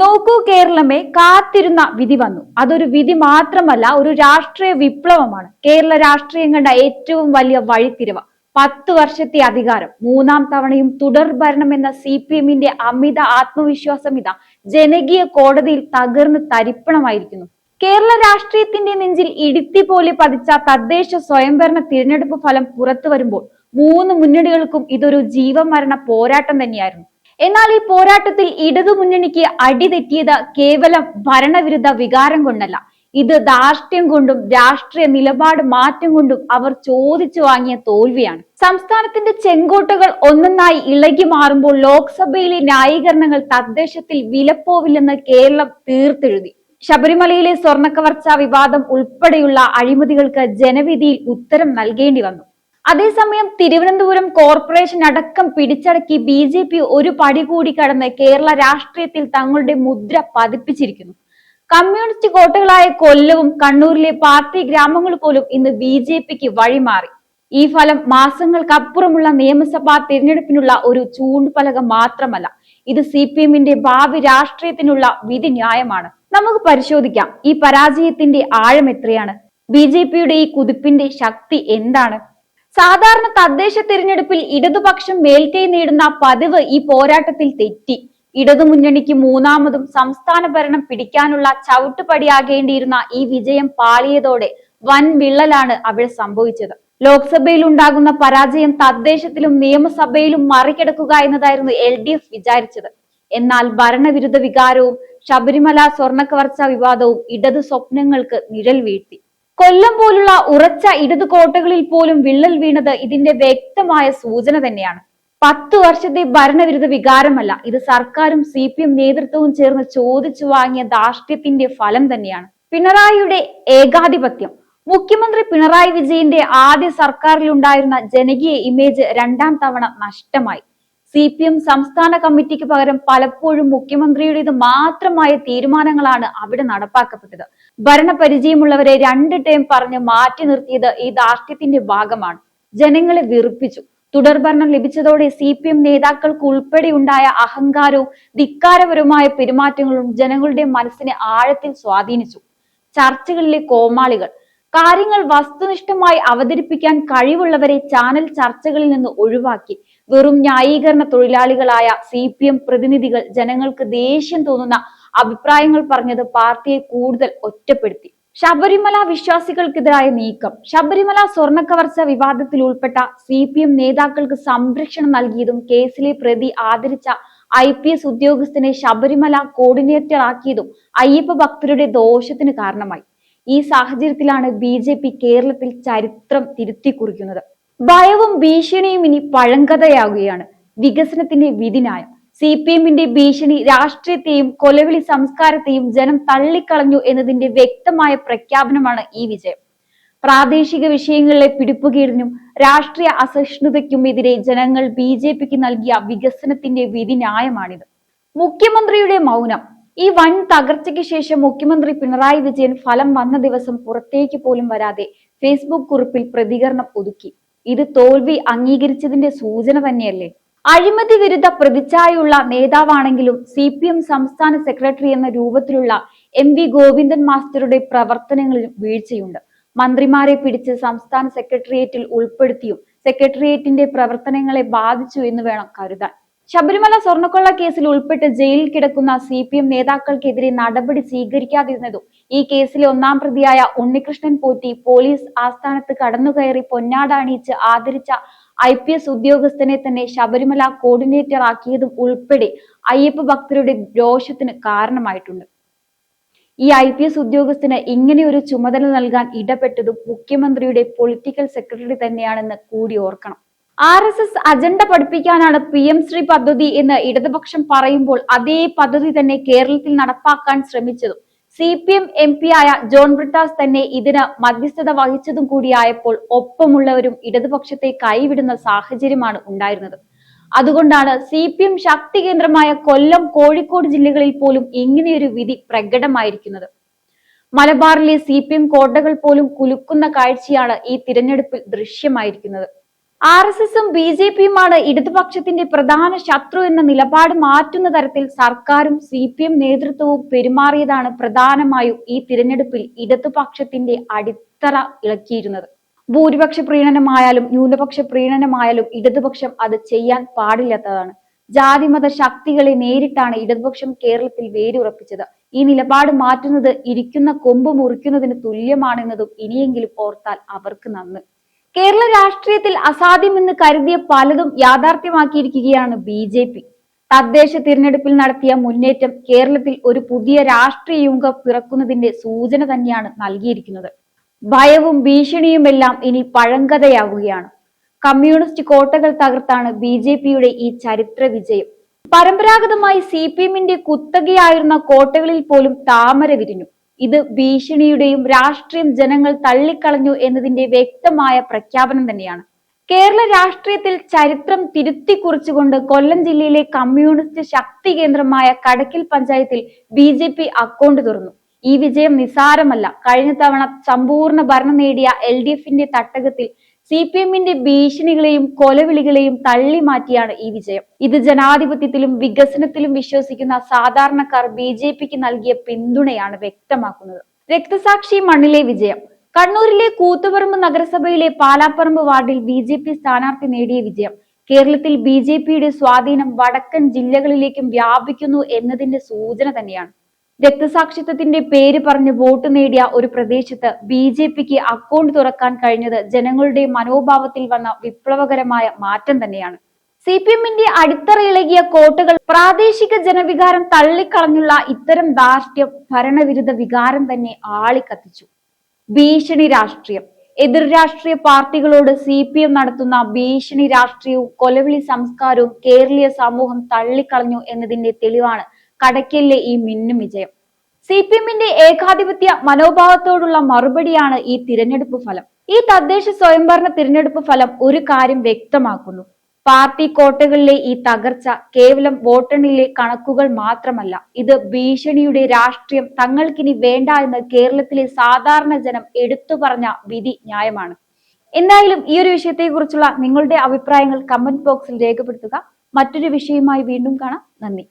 നോക്കൂ കേരളമേ കാത്തിരുന്ന വിധി വന്നു. അതൊരു വിധി മാത്രമല്ല ഒരു രാഷ്ട്രീയ വിപ്ലവമാണ്. കേരള രാഷ്ട്രീയം കണ്ട ഏറ്റവും വലിയ വഴിത്തിരിവ്. പത്ത് വർഷത്തെ അധികാരം മൂന്നാം തവണയും തുടർ ഭരണം എന്ന സി പി എമ്മിന്റെ അമിത ആത്മവിശ്വാസം ഇതാ. ജനകീയ കോടതിയിൽ തകർന്ന് തരിപ്പണമായിരിക്കുന്നു. കേരള രാഷ്ട്രീയത്തിന്റെ നെഞ്ചിൽ ഇടുത്തി പോലെ പതിച്ച തദ്ദേശ സ്വയംഭരണ തിരഞ്ഞെടുപ്പ് ഫലം പുറത്തു വരുമ്പോൾ മൂന്ന് മുന്നണികൾക്കും ഇതൊരു ജീവമരണ പോരാട്ടം തന്നെയായിരുന്നു. എന്നാൽ ഈ പോരാട്ടത്തിൽ ഇടതുമുന്നണിക്ക് അടിതെറ്റിയത് കേവലം ഭരണവിരുദ്ധ വികാരം കൊണ്ടല്ല. ഇത് ധാർഷ്ട്യം കൊണ്ടും രാഷ്ട്രീയ നിലപാട് മാറ്റം കൊണ്ടും അവർ ചോദിച്ചു വാങ്ങിയ തോൽവിയാണ്. സംസ്ഥാനത്തിന്റെ ചെങ്കോട്ടകൾ ഒന്നൊന്നായി ഇളകി മാറുമ്പോൾ ലോക്സഭയിലെ ന്യായീകരണങ്ങൾ തദ്ദേശത്തിൽ വിലപ്പോവില്ലെന്ന് കേരളം തീർത്തെഴുതി. ശബരിമലയിലെ സ്വർണക്കവർച്ച വിവാദം ഉൾപ്പെടെയുള്ള അഴിമതികൾക്ക് ജനവിധിയിൽ ഉത്തരം നൽകേണ്ടി വന്നു. അതേസമയം തിരുവനന്തപുരം കോർപ്പറേഷൻ അടക്കം പിടിച്ചടക്കി ബി ജെ പി ഒരു പടി കൂടി കടന്ന് കേരള രാഷ്ട്രീയത്തിൽ തങ്ങളുടെ മുദ്ര പതിപ്പിച്ചിരിക്കുന്നു. കമ്മ്യൂണിസ്റ്റ് കോട്ടകളായ കൊല്ലവും കണ്ണൂരിലെ പാർട്ടി ഗ്രാമങ്ങൾ പോലും ഇന്ന് ബി ജെ പിക്ക് വഴിമാറി. ഈ ഫലം മാസങ്ങൾക്കപ്പുറമുള്ള നിയമസഭാ തിരഞ്ഞെടുപ്പിനുള്ള ഒരു ചൂണ്ടുപലക മാത്രമല്ല ഇത് സി പി എമ്മിന്റെ ഭാവി രാഷ്ട്രീയത്തിനുള്ള വിധി ന്യായമാണ് നമുക്ക് പരിശോധിക്കാം ഈ പരാജയത്തിന്റെ ആഴം എത്രയാണ്? ബി ജെ പിയുടെ ഈ കുതിപ്പിന്റെ ശക്തി എന്താണ്? സാധാരണ തദ്ദേശ തിരഞ്ഞെടുപ്പിൽ ഇടതുപക്ഷം മേൽക്കൈ നേടുന്ന പതിവ് ഈ പോരാട്ടത്തിൽ തെറ്റി. ഇടതുമുന്നണിക്ക് മൂന്നാമതും സംസ്ഥാന ഭരണം പിടിക്കാനുള്ള ചവിട്ടുപടിയാകേണ്ടിയിരുന്ന ഈ വിജയം പാളിയതോടെ വൻ വിള്ളലാണ് അവിടെ സംഭവിച്ചത്. ലോക്സഭയിൽ ഉണ്ടാകുന്ന പരാജയം തദ്ദേശത്തിലും നിയമസഭയിലും മറികടക്കുക എന്നതായിരുന്നു എൽ ഡി എഫ് വിചാരിച്ചത്. എന്നാൽ ഭരണവിരുദ്ധ വികാരവും ശബരിമല സ്വർണക്കവർച്ച വിവാദവും ഇടതു സ്വപ്നങ്ങൾക്ക് നിഴൽ വീഴ്ത്തി. കൊല്ലം പോലുള്ള ഉറച്ച ഇടതു കോട്ടകളിൽ പോലും വിള്ളൽ വീണത് ഇതിന്റെ വ്യക്തമായ സൂചന തന്നെയാണ്. പത്തു വർഷത്തെ ഭരണവിരുദ്ധ വികാരമല്ല ഇത് സർക്കാരും സി പി എം നേതൃത്വവും ചേർന്ന് ചോദിച്ചു വാങ്ങിയ ധാർഷ്ട്യത്തിന്റെ ഫലം തന്നെയാണ്. പിണറായിയുടെ ഏകാധിപത്യം. മുഖ്യമന്ത്രി പിണറായി വിജയന്റെ ആദ്യ സർക്കാരിലുണ്ടായിരുന്ന ജനകീയ ഇമേജ് രണ്ടാം തവണ നഷ്ടമായി. സി പി എം സംസ്ഥാന കമ്മിറ്റിക്ക് പകരം പലപ്പോഴും മുഖ്യമന്ത്രിയുടേത് മാത്രമായ തീരുമാനങ്ങളാണ് അവിടെ നടപ്പാക്കപ്പെട്ടത്. ഭരണപരിചയമുള്ളവരെ രണ്ട് ടേം പറഞ്ഞ് മാറ്റി നിർത്തിയത് ഈ ധാർഷ്ട്യത്തിന്റെ ഭാഗമാണ്. ജനങ്ങളെ വെറുപ്പിച്ചു. തുടർഭരണം ലഭിച്ചതോടെ സി പി എം നേതാക്കൾക്ക് ഉൾപ്പെടെ ഉണ്ടായ അഹങ്കാരവും ധിക്കാരപരവുമായ പെരുമാറ്റങ്ങളും ജനങ്ങളുടെ മനസ്സിനെ ആഴത്തിൽ സ്വാധീനിച്ചു. ചർച്ചകളിലെ കോമാളികൾ കാര്യങ്ങൾ വസ്തുനിഷ്ഠമായി അവതരിപ്പിക്കാൻ കഴിവുള്ളവരെ ചാനൽ ചർച്ചകളിൽ നിന്ന് ഒഴിവാക്കി. വെറും ന്യായീകരണ തൊഴിലാളികളായ സി പി എം പ്രതിനിധികൾ ജനങ്ങൾക്ക് ദേഷ്യം തോന്നുന്ന അഭിപ്രായങ്ങൾ പറഞ്ഞത് പാർട്ടിയെ കൂടുതൽ ഒറ്റപ്പെടുത്തി. ശബരിമല വിശ്വാസികൾക്കെതിരായ നീക്കം. ശബരിമല സ്വർണക്കവർച്ച വിവാദത്തിൽ ഉൾപ്പെട്ട സി പി എം നേതാക്കൾക്ക് സംരക്ഷണം നൽകിയതും കേസിലെ പ്രതി ആദരിച്ച ഐ പി എസ് ഉദ്യോഗസ്ഥനെ ശബരിമല കോർഡിനേറ്റർ ആക്കിയതും അയ്യപ്പ ഭക്തരുടെ ദോഷത്തിന് കാരണമായി. ഈ സാഹചര്യത്തിലാണ് ബി ജെ പി കേരളത്തിൽ ചരിത്രം തിരുത്തി കുറിക്കുന്നത്. ഭയവും ഭീഷണിയും ഇനി പഴങ്കഥയാകുകയാണ്. വികസനത്തിന്റെ വിധിനായം സി പി എമ്മിന്റെ ഭീഷണി രാഷ്ട്രീയത്തെയും കൊലവിളി സംസ്കാരത്തെയും ജനം തള്ളിക്കളഞ്ഞു എന്നതിന്റെ വ്യക്തമായ പ്രഖ്യാപനമാണ് ഈ വിജയം. പ്രാദേശിക വിഷയങ്ങളിലെ പിടിപ്പുകീടിനും രാഷ്ട്രീയ അസഹിഷ്ണുതയ്ക്കുമെതിരെ ജനങ്ങൾ ബി ജെ പിക്ക് നൽകിയ വികസനത്തിന്റെ വിധിന്യായമാണിത്. മുഖ്യമന്ത്രിയുടെ മൗനം. ഈ വൻ തകർച്ചയ്ക്ക് ശേഷം മുഖ്യമന്ത്രി പിണറായി വിജയൻ ഫലം വന്ന ദിവസം പുറത്തേക്ക് പോലും വരാതെ ഫേസ്ബുക്ക് കുറിപ്പിൽ പ്രതികരണം ഒതുക്കി. ഇത് തോൽവി അംഗീകരിച്ചതിന്റെ സൂചന തന്നെയല്ലേ? അഴിമതി വിരുദ്ധ പ്രതിച്ഛായുള്ള നേതാവാണെങ്കിലും സി പി എം സംസ്ഥാന സെക്രട്ടറി എന്ന രൂപത്തിലുള്ള എം വി ഗോവിന്ദൻ മാസ്റ്ററുടെ പ്രവർത്തനങ്ങളിൽ വീഴ്ചയുണ്ട്. മന്ത്രിമാരെ പിടിച്ച് സംസ്ഥാന സെക്രട്ടേറിയറ്റിൽ ഉൾപ്പെടുത്തിയും സെക്രട്ടേറിയറ്റിന്റെ പ്രവർത്തനങ്ങളെ ബാധിച്ചു എന്ന് വേണം കരുതാൻ. ശബരിമല സ്വർണക്കൊള്ള കേസിൽ ഉൾപ്പെട്ട് ജയിലിൽ കിടക്കുന്ന സി പി എം നേതാക്കൾക്കെതിരെ നടപടി സ്വീകരിക്കാതിരുന്നതും ഈ കേസിലെ ഒന്നാം പ്രതിയായ ഉണ്ണികൃഷ്ണൻ പോറ്റി പോലീസ് ആസ്ഥാനത്ത് കടന്നുകയറി പൊന്നാട അണിയിച്ച് ആദരിച്ച ഐ പി എസ് ഉദ്യോഗസ്ഥനെ തന്നെ ശബരിമല കോർഡിനേറ്റർ ആക്കിയതും ഉൾപ്പെടെ അയ്യപ്പ ഭക്തരുടെ രോഷത്തിന് കാരണമായിട്ടുണ്ട്. ഈ ഐ പി എസ് ഉദ്യോഗസ്ഥന് ഇങ്ങനെ ഒരു ചുമതല നൽകാൻ ഇടപെട്ടതും മുഖ്യമന്ത്രിയുടെ പൊളിറ്റിക്കൽ സെക്രട്ടറി തന്നെയാണെന്ന് കൂടി ഓർക്കണം. ആർ എസ് എസ് അജണ്ട പഠിപ്പിക്കാനാണ് പി എം ശ്രീ പദ്ധതി എന്ന് ഇടതുപക്ഷം പറയുമ്പോൾ അതേ പദ്ധതി തന്നെ കേരളത്തിൽ നടപ്പാക്കാൻ ശ്രമിച്ചതും. C P M M P ആയ ജോൺ ബ്രിട്ടാസ് തന്നെ ഇതിന് മധ്യസ്ഥത വഹിച്ചതും കൂടിയായപ്പോൾ ഒപ്പമുള്ളവരും ഇടതുപക്ഷത്തെ കൈവിടുന്ന സാഹചര്യമാണ് ഉണ്ടായിരുന്നത്. അതുകൊണ്ടാണ് സി പി എം ശക്തി കേന്ദ്രമായ കൊല്ലം കോഴിക്കോട് ജില്ലകളിൽ പോലും ഇങ്ങനെയൊരു വിധി പ്രകടമായിരിക്കുന്നത്. മലബാറിലെ സി പി എം കോട്ടകൾ പോലും കുലുക്കുന്ന കാഴ്ചയാണ് ഈ തിരഞ്ഞെടുപ്പിൽ ദൃശ്യമായിരിക്കുന്നത്. ആർ എസ് എസും ബി ജെ പിയുമാണ് ഇടതുപക്ഷത്തിന്റെ പ്രധാന ശത്രു എന്ന നിലപാട് മാറ്റുന്ന തരത്തിൽ സർക്കാരും സി പി എം നേതൃത്വവും പെരുമാറിയതാണ് പ്രധാനമായും ഈ തിരഞ്ഞെടുപ്പിൽ ഇടതുപക്ഷത്തിന്റെ അടിത്തറ ഇളക്കിയിരുന്നത്. ഭൂരിപക്ഷ പ്രീണനമായാലും ന്യൂനപക്ഷ പ്രീണനമായാലും ഇടതുപക്ഷം അത് ചെയ്യാൻ പാടില്ലാത്തതാണ്. ജാതിമത ശക്തികളെ നേരിട്ടാണ് ഇടതുപക്ഷം കേരളത്തിൽ വേരുറപ്പിച്ചത്. ഈ നിലപാട് മാറ്റുന്നത് ഇരിക്കുന്ന കൊമ്പ് മുറിക്കുന്നതിന് തുല്യമാണെന്നതും ഇനിയെങ്കിലും ഓർത്താൽ അവർക്ക് നന്ന്. കേരള രാഷ്ട്രീയത്തിൽ അസാധ്യമെന്ന് കരുതിയ പലതും യാഥാർത്ഥ്യമാക്കിയിരിക്കുകയാണ് ബി ജെ പി. തദ്ദേശ തിരഞ്ഞെടുപ്പിൽ നടത്തിയ മുന്നേറ്റം കേരളത്തിൽ ഒരു പുതിയ രാഷ്ട്രീയ യുഗം പിറക്കുന്നതിന്റെ സൂചന തന്നെയാണ് നൽകിയിരിക്കുന്നത്. ഭയവും ഭീഷണിയുമെല്ലാം ഇനി പഴങ്കഥയാവുകയാണ്. കമ്മ്യൂണിസ്റ്റ് കോട്ടകൾ തകർത്താണ് ബി ജെ പിയുടെ ഈ ചരിത്ര വിജയം. പരമ്പരാഗതമായി സി പി എമ്മിന്റെ കുത്തകയായിരുന്ന കോട്ടകളിൽ പോലും താമര വിരിഞ്ഞു. ഇത് ഭീഷണിയുടെയും രാഷ്ട്രീയം ജനങ്ങൾ തള്ളിക്കളഞ്ഞു എന്നതിന്റെ വ്യക്തമായ പ്രഖ്യാപനം തന്നെയാണ്. കേരള രാഷ്ട്രീയത്തിൽ ചരിത്രം തിരുത്തി കുറിച്ചുകൊണ്ട് കൊല്ലം ജില്ലയിലെ കമ്മ്യൂണിസ്റ്റ് ശക്തി കേന്ദ്രമായ കടക്കിൽ പഞ്ചായത്തിൽ ബി ജെ പി അക്കൗണ്ട് തുറന്നു. ഈ വിജയം നിസാരമല്ല കഴിഞ്ഞ തവണ സമ്പൂർണ ഭരണം നേടിയ എൽ ഡി എഫിന്റെ തട്ടകത്തിൽ സി പി എമ്മിന്റെ ഭീഷണികളെയും കൊലവിളികളെയും തള്ളി മാറ്റിയാണ് ഈ വിജയം. ഇത് ജനാധിപത്യത്തിലും വികസനത്തിലും വിശ്വസിക്കുന്ന സാധാരണക്കാർ ബി ജെ പിക്ക് നൽകിയ പിന്തുണയാണ് വ്യക്തമാക്കുന്നത്. രക്തസാക്ഷി മണ്ണിലെ വിജയം. കണ്ണൂരിലെ കൂത്തുപറമ്പ് നഗരസഭയിലെ പാലാപ്പറമ്പ് വാർഡിൽ ബി ജെ പി സ്ഥാനാർത്ഥി നേടിയ വിജയം. കേരളത്തിൽ ബി ജെ പിയുടെ സ്വാധീനം വടക്കൻ ജില്ലകളിലേക്കും വ്യാപിക്കുന്നു എന്നതിന്റെ സൂചന തന്നെയാണ്. രക്തസാക്ഷിത്വത്തിന്റെ പേര് പറഞ്ഞ് വോട്ട് നേടിയ ഒരു പ്രദേശത്ത് ബി ജെ പിക്ക് അക്കൗണ്ട് തുറക്കാൻ കഴിഞ്ഞത് ജനങ്ങളുടെ മനോഭാവത്തിൽ വന്ന വിപ്ലവകരമായ മാറ്റം തന്നെയാണ്. സി പി എമ്മിന്റെ അടിത്തറയിളകിയ കോട്ടകൾ പ്രാദേശിക ജനവികാരം തള്ളിക്കളഞ്ഞുള്ള ഇത്തരം ധാർഷ്ട്യം ഭരണവിരുദ്ധ വികാരം തന്നെ ആളിക്കത്തിച്ചു. ഭീഷണി രാഷ്ട്രീയം. എതിർ രാഷ്ട്രീയ പാർട്ടികളോട് സി പി എം നടത്തുന്ന ഭീഷണി രാഷ്ട്രീയവും കൊലവിളി സംസ്കാരവും കേരളീയ സമൂഹം തള്ളിക്കളഞ്ഞു എന്നതിന്റെ തെളിവാണ് കടയ്ക്കലിലെ ഈ മിന്നും വിജയം. സി പി എമ്മിന്റെ ഏകാധിപത്യ മനോഭാവത്തോടുള്ള മറുപടിയാണ് ഈ തിരഞ്ഞെടുപ്പ് ഫലം. ഈ തദ്ദേശ സ്വയംഭരണ തിരഞ്ഞെടുപ്പ് ഫലം ഒരു കാര്യം വ്യക്തമാക്കുന്നു. പാർട്ടി കോട്ടകളിലെ ഈ തകർച്ച കേവലം വോട്ടെണ്ണിലെ കണക്കുകൾ മാത്രമല്ല ഇത് ഭീഷണിയുടെ രാഷ്ട്രീയം തങ്ങൾക്കിനി വേണ്ട എന്ന് കേരളത്തിലെ സാധാരണ ജനം എടുത്തു പറഞ്ഞ വിധി ന്യായമാണ്. എന്തായാലും ഈ ഒരു വിഷയത്തെക്കുറിച്ചുള്ള നിങ്ങളുടെ അഭിപ്രായങ്ങൾ കമന്റ് ബോക്സിൽ രേഖപ്പെടുത്തുക. മറ്റൊരു വിഷയവുമായി വീണ്ടും കാണാം. നന്ദി.